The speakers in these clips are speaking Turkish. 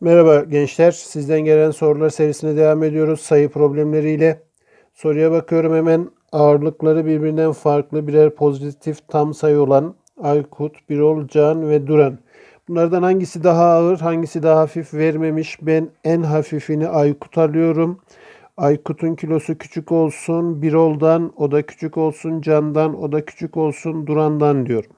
Merhaba gençler. Sizden gelen sorular serisine devam ediyoruz sayı problemleriyle. Soruya bakıyorum hemen. Ağırlıkları birbirinden farklı birer pozitif tam sayı olan Aykut, Birol, Can ve Duran. Bunlardan hangisi daha ağır, hangisi daha hafif vermemiş? Ben en hafifini Aykut alıyorum. Aykut'un kilosu küçük olsun, Birol'dan o da küçük olsun, Can'dan o da küçük olsun, Duran'dan diyorum.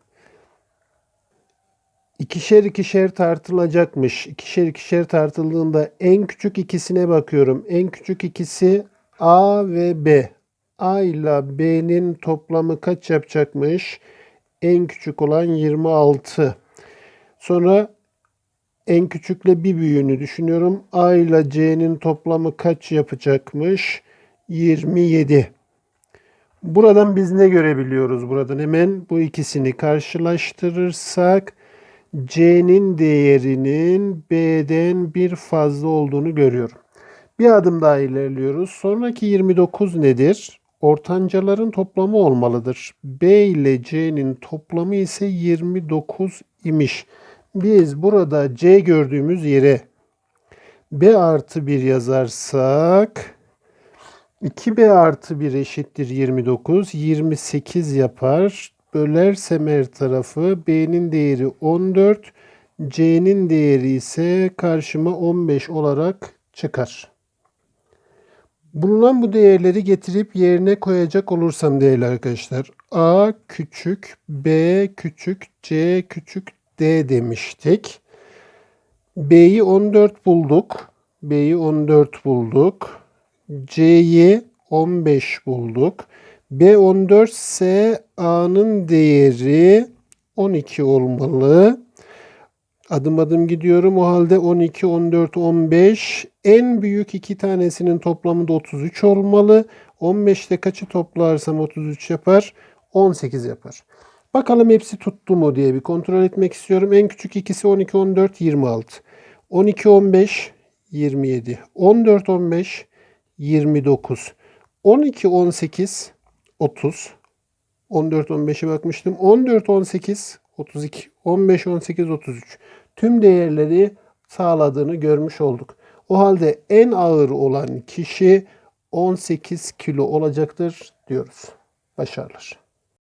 İkişer ikişer tartılacakmış. İkişer ikişer tartıldığında en küçük ikisine bakıyorum. En küçük ikisi A ve B. A ile B'nin toplamı kaç yapacakmış? En küçük olan 26. Sonra en küçükle bir büyüğünü düşünüyorum. A ile C'nin toplamı kaç yapacakmış? 27. Buradan biz ne görebiliyoruz? Buradan hemen bu ikisini karşılaştırırsak C'nin değerinin B'den bir fazla olduğunu görüyorum. Bir adım daha ilerliyoruz. Sonraki 29 nedir? Ortancaların toplamı olmalıdır. B ile C'nin toplamı ise 29 imiş. Biz burada C gördüğümüz yere B artı 1 yazarsak 2B artı 1 eşittir 29. 28 yapar. Bölersem her tarafı B'nin değeri 14. C'nin değeri ise karşıma 15 olarak çıkar. Bulunan bu değerleri getirip yerine koyacak olursam değerli arkadaşlar. A küçük, B küçük, C küçük, D demiştik. B'yi 14 bulduk. B'yi 14 bulduk. C'yi 15 bulduk. B14 ise A'nın değeri 12 olmalı. Adım adım gidiyorum. O halde 12, 14, 15. En büyük iki tanesinin toplamı da 33 olmalı. 15'te kaçı toplarsam 33 yapar? 18 yapar. Bakalım hepsi tuttu mu diye bir kontrol etmek istiyorum. En küçük ikisi 12, 14, 26. 12, 15, 27. 14, 15, 29. 12, 18, 30. 14, 15'e bakmıştım. 14, 18, 32. 15, 18, 33. Tüm değerleri sağladığını görmüş olduk. O halde en ağır olan kişi 18 kilo olacaktır diyoruz. Başarılar.